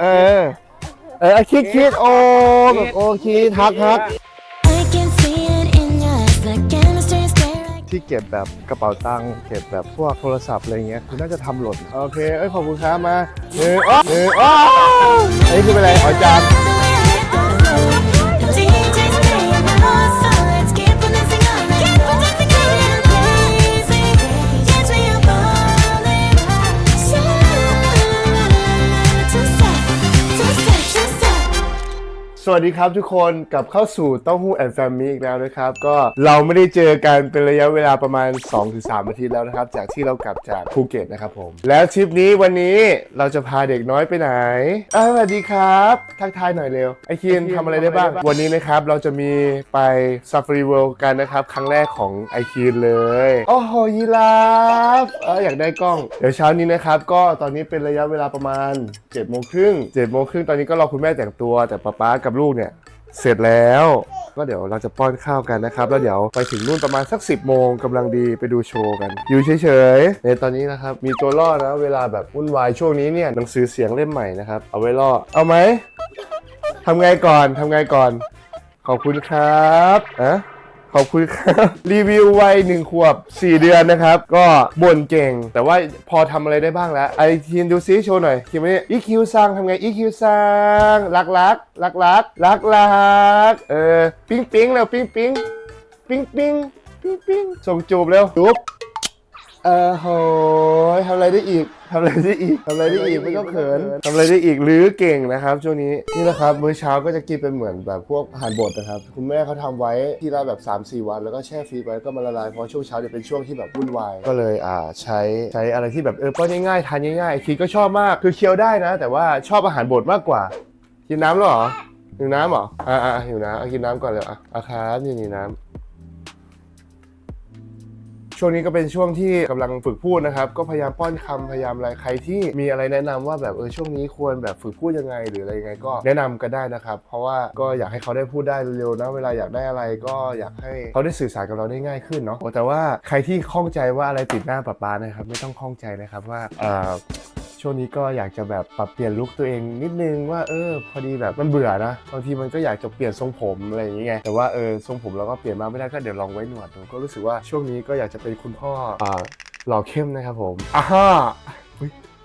เออ เออคิดคิดโอ้แบบโอคิดทักทัก I can see it in your eyes like chemistry stare like ที่เก็บแบบกระเป๋าตังค์เก็บแบบพวกโทรศัพท์อะไรเงี้ยคือน่าจะทำหล่น โอเค เอ้ย ขอบคุณครับมาหนึ่งอ้อหนึ่งอ้ออันนี้คือเป็นอะไรอ๋อจาน the สวัสดีครับทุกคนกลับเข้าสู่เต้าหู้แอนด์แฟมิลี่อีกแล้วนะครับ ก็เราไม่ได้เจอกันเป็นระยะเวลาประมาณ 2-3อาทิตย์แล้วนะครับ จากที่เรากลับจากภูเก็ตนะครับผม แล้วทริปนี้วันนี้เราจะพาเด็กน้อยไปไหนอ่าสวัสดีครับ ทักทายหน่อยเร็ว ไอเคียนทำอะไรได้บ้าง วันนี้นะครับเราจะมีไป Safari World กันนะครับ ครั้งแรกของไอคีนเลย โอ้โหยีราฟเอออยากได้กล้อง เดี๋ยวเช้านี้นะครับก็ตอนนี้เป็นระยะเวลาประมาณ7จ็ดโมงครึ่งเจ็ดโมงครึ่งตอนนี้ก็รอคุณแม่แต่งตัวแต่ป๊าป๊ากับลูกเนี่ยเสร็จแล้วก็เดี๋ยวเราจะป้อนข้าวกันนะครับ แล้วเดี๋ยวไปถึงนู่นประมาณสัก 10โมงกำลังดีไปดูโชว์กัน อยู่เฉยๆในตอนนี้นะครับ มีตัวล่อนะเวลาแบบวุ่นวายช่วงนี้เนี่ยหนังสือเสียงเล่มใหม่นะครับ เอาไว้ล่อเอาไหมทำไงก่อนทำไงก่อน ขอบคุณครับอะ ขอบคุณครับ รีวิววัยหนึ่งขวบ 4 เดือนนะครับ ก็บ่นเก่ง แต่ว่าพอทำอะไรได้บ้างแล้ว ไอทีนดูซิโชว์หน่อยทีนี้อีคิวซังทำไงอีคิวซังรักรักรักรักรักรักเออปิ๊งปิ๊งแล้วปิ๊งปิ๊งปิ๊งปิ๊งปิ๊งปิ๊งส่งจูบเร็วจูบ เออโหยทำอะไรได้อีกทำอะไรได้อีกทำอะไรได้อีกไม่ต้องเขินทำอะไรได้อีกหรือเก่งนะครับ ช่วงนี้นี่นะครับมื้อเช้าก็จะกินเป็นเหมือนแบบพวกอาหารบดนะครับ คุณแม่เขาทำไว้ที่ละแบบ3-4 วัน แล้วก็แช่ฟรีไว้ก็มาละลายเพราะช่วงเช้าจะเป็นช่วงที่แบบวุ่นวายก็เลยอ่าใช้ใช้อะไรที่แบบเออป้อนง่ายๆทานง่ายๆคีก็ชอบมากคือเคี้ยวได้นะ แต่ว่าชอบอาหารบดมากกว่ากินน้ำแล้วเหรอหิวน้ำเหรออ่าอ่าหิวน้ำเอากินน้ำก่อนเลยอะอะครับนี่นี่น้ำ ช่วงนี้ก็เป็นช่วงที่กำลังฝึกพูดนะครับ ก็พยายามป้อนคำพยายามอะไรใครที่มีอะไรแนะนำว่าแบบเออช่วงนี้ควรแบบฝึกพูดยังไง หรืออะไรยังไงก็แนะนำกันได้นะครับ เพราะว่าก็อยากให้เขาได้พูดได้เร็วๆนะเวลาอยากได้อะไรก็อยากให้เขาได้สื่อสารกับเราได้ง่ายขึ้นเนาะแต่ว่าใครที่ข้องใจว่าอะไรติดหน้าปะป๊านะครับ ไม่ต้องข้องใจนะครับว่าเออ ช่วงนี้ก็อยากจะแบบปรับเปลี่ยนลุคตัวเองนิดนึงว่าเออพอดีแบบมันเบื่อนะบางทีมันก็อยากจะเปลี่ยนทรงผมอะไรอย่างเงี้ยแต่ว่าเออทรงผมเราก็เปลี่ยนมาไม่ได้ก็เดี๋ยวลองไว้หนวดดูก็รู้สึกว่าช่วงนี้ก็อยากจะเป็นคุณพ่ออ่าหล่อเข้มนะครับผมอ่าฮะ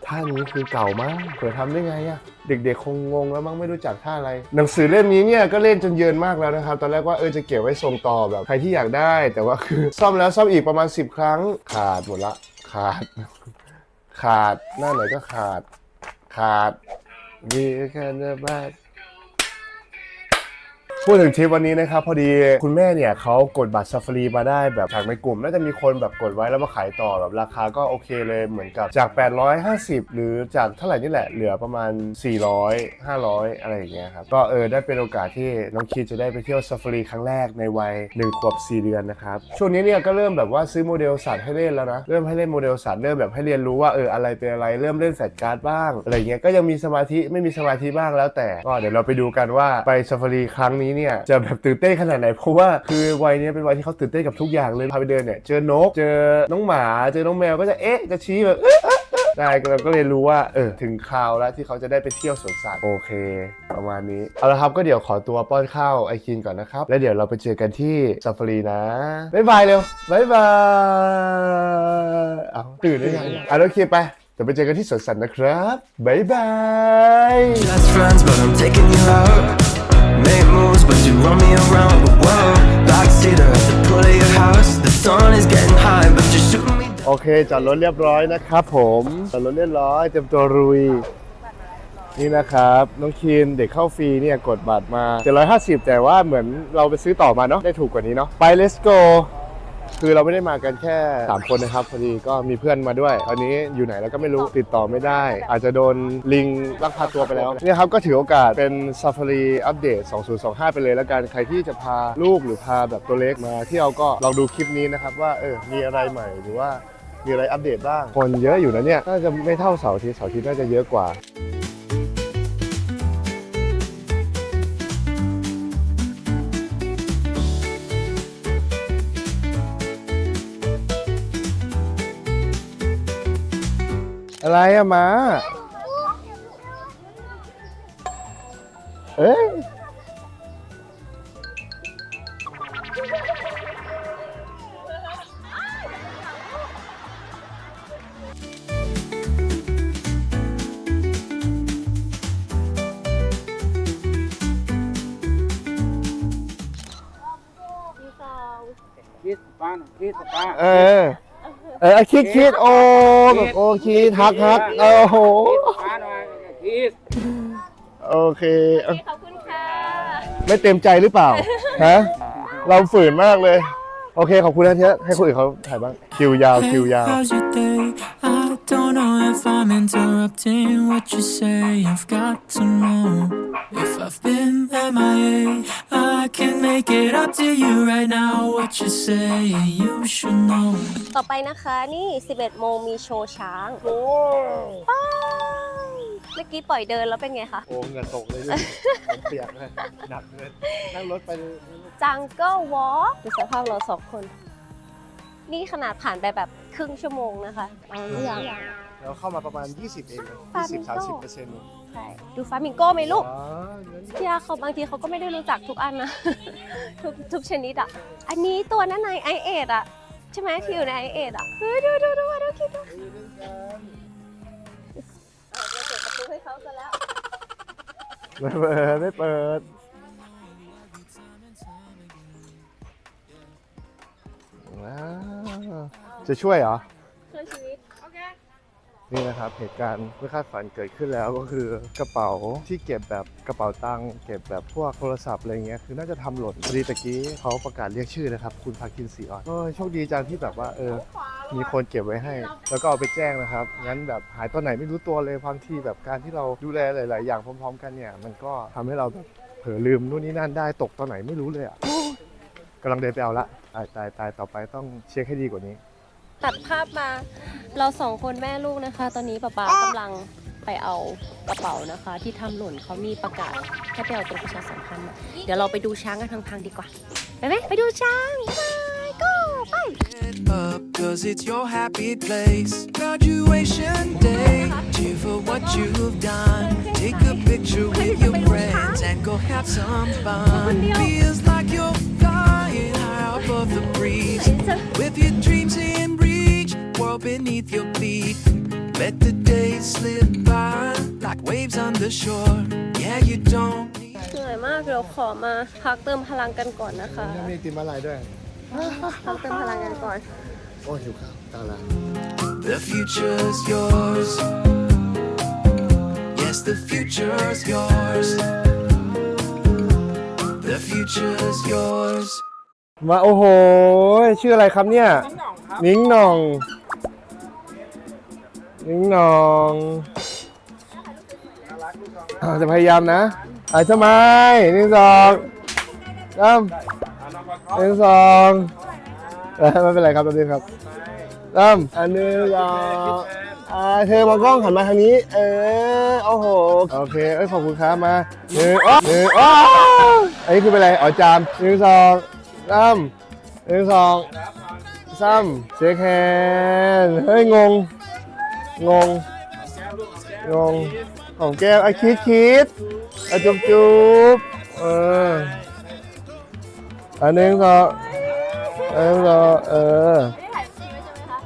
ท่านี้คือเก่ามากเผื่อทำได้ไงอะเด็กๆ คงงงแล้วมั้งไม่รู้จักท่าอะไร หนังสือเล่มนี้เนี่ยก็เล่นจนเยินมากแล้วนะครับ ตอนแรกว่าเออจะเก็บไว้ส่งต่อแบบใครที่อยากได้ แต่ว่าคือซ่อมแล้วซ่อมอีกประมาณ 10 ครั้งขาดหมดละขาด ขาด หน้าไหนก็ขาด ขาดมีแค่เนื้อบ้าน พูดถึงทริปวันนี้นะครับพอดีคุณแม่เนี่ยเขากดบัตรซ a ฟ a รีมาได้แบบจากในกลุ่ม น่าจะมีคนแบบกดไว้แล้วมาขายต่อแบบราคาก็โอเคเลยเหมือนกับจาก 850 หรือจากเท่าไหร่นี่แหละเหลือประมาณ 400 500 อะไรอย่างเงี้ยครับก็เออได้เป็นโอกาสที่น้องคิดจะได้ไปเที่ยวซ a ฟ a รีครั้งแรกในวัย1ขวบ 4 เดือนนะครับช่วงนี้เนี่ยก็เริ่มแบบว่าซื้อโมเดลสัตว์ให้เล่นแล้วนะเริ่มให้เล่นโมเดลสัตว์เริ่มแบบให้เรียนรู้ว่าเอออะไรเป็นอะไรเริ่มเล่นแฟลชการ์ดบ้างอะไรเงี้ยก็ยังมีสมาธิไม่มีสมาธิบ้างแล้วแต่ก็เดี๋ยวเราไปดูกันว่าไปซ a ฟ a รีครั้งนี้เนี่ยจะแบบตื่นเต้นขนาดไหน เพราะว่าคือวัยนี้เป็นวัยที่เขาตื่นเต้นกับทุกอย่างเลยพาไปเดินเนี่ยเจอนกเจอน้องหมาเจอน้องแมวก็จะเอ๊ะจะชี้แบบได้เราก็เรียรู้ว่าเออถึงคราวแล้วที่เขาจะได้ไปเที่ยวสวนสัตว์โอเค ประมาณนี้ เอาละครับก็เดี๋ยวขอตัวป้อนข้าวไอคินก่อนนะครับ แล้วเดี๋ยวเราไปเจอกันที่ซาฟารีนะ บ๊ายบายเร็ว บ๊ายบาย เอาตื่นได้ยังอะโอเคไปเดี๋ยวไปเจอกันที่สวนสัตว์นะครับ บ๊ายบาย Make moves, but you run me around the world. Backseater at the pool of your house. The sun is getting high, but you're shooting me. โอเคจอดรถเรียบร้อยนะครับผมจอดรถเรียบร้อยเตรียมตัวรุย นี่นะครับ น้องคีนเด็กเข้าฟรีเนี่ยกดบัตรมา750 แต่ว่าเหมือนเราไปซื้อต่อมาเนาะได้ถูกกว่านี้เนาะไป let's go คือเราไม่ได้มากันแค่ 3 คนนะครับพอดีก็มีเพื่อนมาด้วยตอนนี้อยู่ไหนแล้วก็ไม่รู้ติดต่อไม่ได้ อาจจะโดนลิงลักพาตัวไปแล้วเนี่ยครับก็ถือโอกาสเป็น Safari อัปเดต 2025 ไปเลยแล้วกันใครที่จะพาลูกหรือพาแบบตัวเล็กมาเที่ยวก็ลองดูคลิปนี้นะครับว่าเออมีอะไรใหม่หรือว่ามีอะไรอัปเดตบ้างคนเยอะอยู่นะเนี่ยน่าจะไม่เท่าเสาร์อาทิตย์เสาร์อาทิตย์น่าจะเยอะกว่า อะไรอะมา เอ้ยคิดป้าหน่อยคิดป้าเออ เออคิดคิดโอ้แบบโอเคทักทักโอ้โหป้าหน่อยคิดโอเคเอ้าขอบคุณค่ะไม่เต็มใจหรือเปล่าฮะเราฝืนมากเลย โอเคขอบคุณนะเทียให้คนอื่นเขาถ่ายบ้างคิวยาวคิวยาว How's your day? I don't know if I'm interrupting what you say. I've got to know if I've been MIA. I can make it up to you right now. What you say, you should know. ต่อไปนะคะนี่ 11 โมงมีโชว์ช้างโอ้ไปเมื่อกี้ปล่อยเดินแล้วเป็นไงคะ โหเหงื่อตกเลยด้วยผมเปียกเลยหนักเลยนั่งรถไปเลยจังเกิลวอล์กดูสภาพเราสองคน นี่ขนาดผ่านไปแบบครึ่งชั่วโมงนะคะเอาเรื่อง เราเข้ามาประมาณ 20 เองนะฟาร์มิง20โก้30เปอร์เซ็นต์ใช่ดูฟามิงโก้ไหมลูกอ๋องั้นพี่ยาเขาบางทีเขาก็ไม่ได้รู้จักทุกอันนะ ทุกทุกชนิดอะ อันนี้ตัวนั้นในไอเอดอะ ใช่ไหมที่อยู่ในไอเอดอะเฮ้ยดูดูดูดูคิดดูเอาเปิดประตูให้เขาซะแล้ว ไม่เปิดไม่เปิดว้าวจะช่วยเหรอช่วยชีวิต นี่นะครับเหตุการณ์ไม่คาดฝันเกิดขึ้นแล้วก็คือกระเป๋าที่เก็บแบบกระเป๋าตังค์เก็บแบบพวกโทรศัพท์อะไรเงี้ยคือน่าจะทำหล่นพอดีตะกี้เขาประกาศเรียกชื่อนะครับ คุณพาคินสีออนโอ้ยโชคดีจังที่แบบว่าเออมีคนเก็บไว้ให้ แล้วก็เอาไปแจ้งนะครับ งั้นแบบหายตอนไหนไม่รู้ตัวเลยบางทีแบบการที่เราดูแลหลาย ๆ อย่างพร้อม ๆ กันเนี่ยมันก็ทำให้เราแบบเผลอลืมนู่นนี่นั่นได้ตกตอนไหนไม่รู้เลยอะกำลังเดินไปเอาละตายตายตายต่อไปต้องเช็คให้ดีกว่านี้ ตัดภาพมา เราสองคนแม่ลูกนะคะ ตอนนี้ป๊าป๊ากำลังไปเอากระเป๋านะคะ ที่ทำหล่นเขามีประกาศให้ไปเอาตรงประชาสัมพันธ์อะเดี๋ยวเราไปดูช้างกันทางๆดีกว่า ไปไหมไปดูช้างไปก็ไป up, cause it's your happy place. Graduation day, cheer for what you've done. Take a picture with your friends and go have some fun. Feels like you're flying high above the breeze. With your dreams beneath your feet. Let the days slip by like waves on the shore. Yeah, you don't need เหนื่อยมากเดี๋ยวขอมาพักเติมพลังกันก่อนนะคะมีติมอะไรด้วย พักเติมพลังกันก่อน โอ้หิวข้าวตาลา The future's yours. Yes, the future's yours. The future's yours. มาโอ้โห ชื่ออะไรครับเนี่ยนิ้งหน่อง นิ้งหนองอ่าจะพยายามนะอ่าทำไมหนึ่งสองสามหนึ่งสองเออไม่เป็นไรครับตัวนี้ครับสามอันหนึ่งสองอ่าเธอมองกล้องหันมาทางนี้ เออโอ้โหโอเคเอ้ยขอบคุณครับมาหนึ่งโอ้หนึ่งอ้อันนี้คือเป็นอะไรอ๋อจามหนึ่งสองสามหนึ่งสองสามเช็คแฮนเฮ้ยงง งง งงของแก้วไอ้คิดคิดไอ้จุ๊บจุ๊บเอออันหนึ่งสองอันหนึ่งสองเออ ไม่ได้ถ่ายจริงไว้ใช่ไหมคะ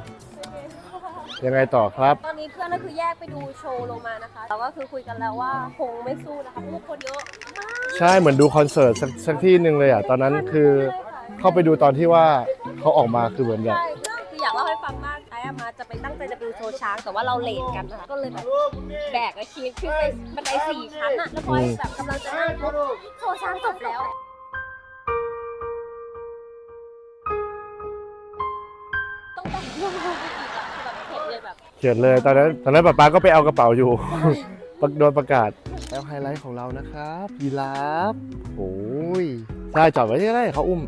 ยังไงต่อครับ ตอนนี้เพื่อนก็คือแยกไปดูโชว์ลงมานะคะ แต่ก็คือคุยกันแล้วว่าคงไม่สู้นะคะเพราะว่าคนเยอะมากใช่เหมือนดูคอนเสิร์ตสักสักที่หนึ่งเลยอะ ตอนนั้นคือเข้าไปดูตอนที่ว่าเขาออกมาคือเหมือนแบบ ใช่ มากไอ้อะมาจะไปตั้งใจจะไปดูโชว์ช้าง แต่ว่าเราเลทกันนะคะก็เลยแบบแบกอาชีพขึ้นไปบันไดสี่ชั้นอะแล้วพอแบบกำลังจะนั่งปุ๊บโชว์ช้างจบแล้วต้องแต่งเรื่องมาอีกอะคือแบบเห็นเลยแบบเขียนเลยตอนนั้นตอนนั้นป๊าป๊าก็ไปเอากระเป๋าอยู่ประโดนประกาศแล้วไฮไลท์ของเรานะครับยีราฟโอ้ยใช่จอดไว้ที่ไรเขาอุ้ม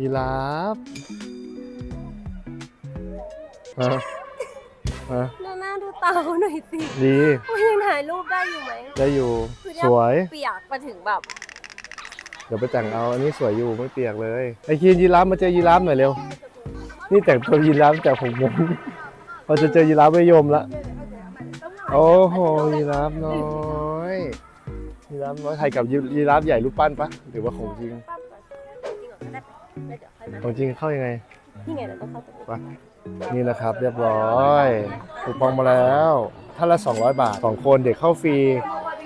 ยีราฟ ฮะฮะดูหน้าดูเตาหน่อยสิดีว่ายังถ่ายรูปได้อยู่ไหมได้อยู่คือเนี่ยสวย เปียกมาถึงแบบเดี๋ยวไปแต่งเอาอันนี้สวยอยู่ไม่เปียกเลยไอ้คีนยีราฟมาเจอยีราฟหน่อยเร็ว นี่แต่งตัวยีราฟจากผมงงพอจะเจอยีราฟไม่ยมละโอ้โหยีราฟน้อยยีราฟน้อยไทยกับยีราฟใหญ่รูปปั้นปะหรือว่าของจริงปั๊บก่อนจริงเหรอก็ได้แล้วเดี๋ยวค่อยมาของจริงเข้ายังไงนี่ไงเราต้องเข้าตรงนี้ ไปนี่นะครับเรียบร้อยคูปองมาแล้วท่านละ 200 บาทสองคนเด็กเข้าฟรี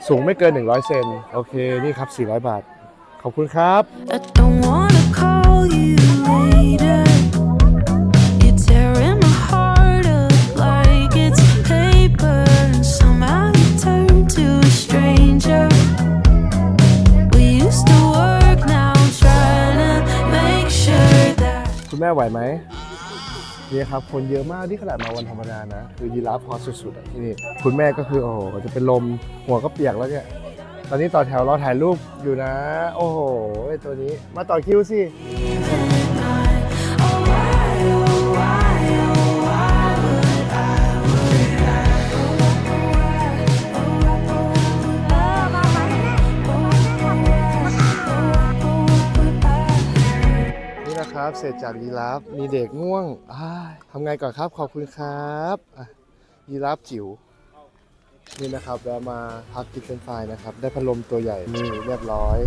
สูงไม่เกิน 100 เซนโอเค นี่ครับ 400 บาท ขอบคุณครับ I don't wanna call you later. You're tearing my heart up like it's paper, and somehow you turn to a stranger. We used to work, now I'm trying to make sure that. คุณแม่ไหวไหม นี่ครับคนเยอะมากที่ขนาดมาวันธรรมดานะ คือยีราฟฮอตสุดๆอะที่นี่คุณแม่ก็คือโอ้โหจะเป็นลมหัวก็เปียกแล้วเนี่ยตอนนี้ต่อแถวรอถ่ายรูปอยู่นะ โอ้โหตัวนี้มาต่อคิวสิ เสร็จจากยีราฟมีเด็กง่วงอ้ายทำไงก่อนครับขอบคุณครับอะยีราฟจิ๋วนี่นะครับแวะมาพักกินเป็นไฟนะครับ ได้พัดลมตัวใหญ่นี่เรียบร้อย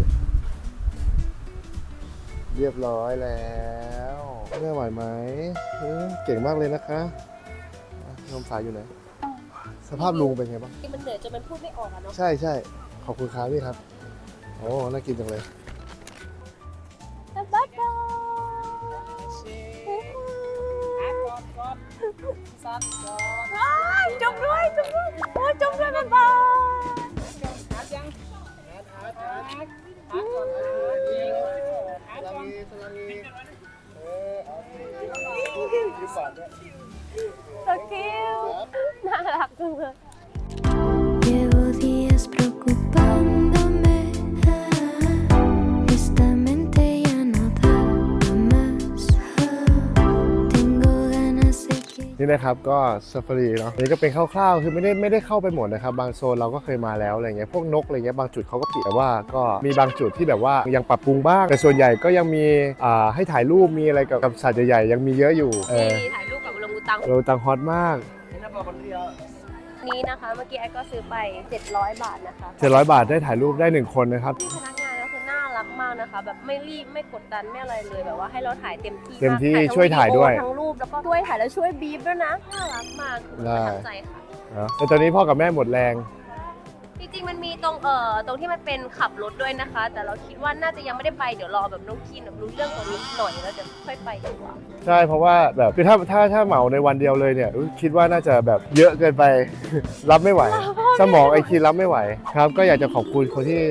เรียบร้อยแล้วแม่ไหวไหมเออเก่งมากเลยนะคะอะลมสายอยู่ไหนสภาพลุงเป็นไงบ้างที่มันเหนื่อยจนมันพูดไม่ออกอะเนาะใช่ใช่ขอบคุณครับพี่ครับ โอ้ น่ากินจังเลยบ๊ายบาย สั้นก่อนว้ายจมด้วยจมด้วยโอ้ยจมด้วยบ๊ายบายหายังหาหาหาหาก่อนหาจริงหาก่อนสกิลน่ารั นี่นะครับก็ซ a ฟ a รีเนาะอันนี้ก็เป็นคร่าวๆ คือไม่ได้ไม่ได้เข้าไปหมดนะครับ บางโซนเราก็เคยมาแล้วอะไรเงี้ยพวกนกอะไรเงี้ยบางจุดเขาก็ปิดแต่ว่าก็มีบางจุดที่แบบว่ายังปรับปรุงบ้าง แต่ส่วนใหญ่ก็ยังมีอ่าให้ถ่ายรูปมีอะไรกับกับสัตว์ใหญ่ๆยังมีเยอะอยู่เออนี่ถ่ายรูปกับลงกูตัง เราตังฮอตมาก นี้นะคะ เมื่อกี้ไอ้ก็ซื้อไป 700 บาทนะคะ700 บาทได้ถ่ายรูปได้หนึ่งคนนะครับพี่พนักงานก็คือน่า รักมากนะคะ แบบไม่รีบไม่กดดันไม่อะไรเลยแบบว่าให้เราถ่ายเต็มที่เต็มที่ทั้งช่วยถ่ายด้วยวิดีโอทั้งรูปแล้วก็ช่วยถ่ายแล้วช่วยบีบด้วยนะน่ารักมากคือได้ประทับใจค่ะเนอะแต่ตอนนี้พ่อกับแม่หมดแรง จริงๆมันมีตรงเอ่อตรงที่มันเป็นขับรถด้วยนะคะ แต่เราคิดว่าน่าจะยังไม่ได้ไปเดี๋ยวรอแบบน้องคีนแบบรู้เรื่องตรงนี้หน่อยแล้วเดี๋ยวค่อยไปดีกว่า ใช่เพราะว่าแบบคือถ้าถ้าถ้าเหมาในวันเดียวเลยเนี่ยอุ๊ยคิดว่าน่าจะแบบเยอะเกินไป รับไม่ไหว สมองไอคีรับไม่ไหวครับ ก็อยากจะขอบคุณคนที่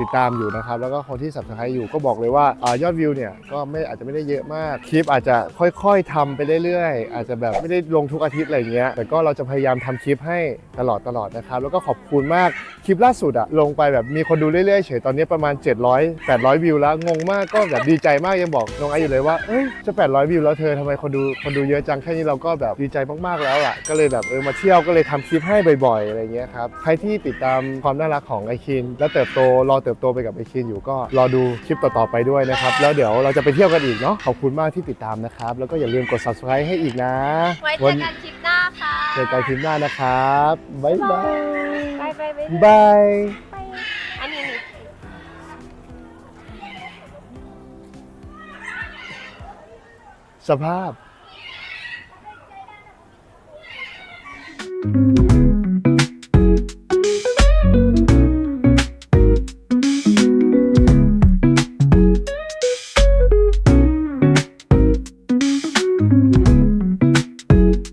ติดตามอยู่นะครับ แล้วก็คนที่สับสไครอยู่ก็บอกเลยว่าอยอดวิวเนี่ยก็ไม่อาจจะไม่ได้เยอะมากคลิปอาจจะค่อยๆทำไปเรื่อยๆ อาจจะแบบไม่ได้ลงทุกอาทิตย์อะไรเงี้ยแต่ก็เราจะพยายามทำคลิปให้ตลอดตลอดนะครับ แล้วก็ขอบคุณมากคลิปล่าสุดอะลงไปแบบมีคนดูเรื่อยๆเฉยตอนนี้ประมาณ 700 800 วิวแล้วงงมากก็แบบดีใจมากยังบอกน้องไออยู่เลยว่าเอ้ยจะ 800 วิวแล้วเธอทำไมคนดูคนดูเยอะจังแค่นี้เราก็แบบดีใจมากๆแล้วอะก็เลยแบบเออมาเที่ยวก็เลยทำคลิปให้บ่อยๆอะไรเงี้ยครับ ใครที่ติดตามความน่ารักของไอคิน แล้วเติบโตรอเติบโตไปกับไอคินอยู่ก็รอดูคลิปต่อๆไปด้วยนะครับ แล้วเดี๋ยวเราจะไปเที่ยวกันอีกเนาะขอบคุณมากที่ติดตามนะครับ แล้วก็อย่าลืมกด subscribe ให้อีกนะไว้เจวัอกันคลิปหน้าค่ะเจอกันคลิปหน้านะครับบ๊ายบายไปไปไปบายไปอันนี้นี่สภาพ thank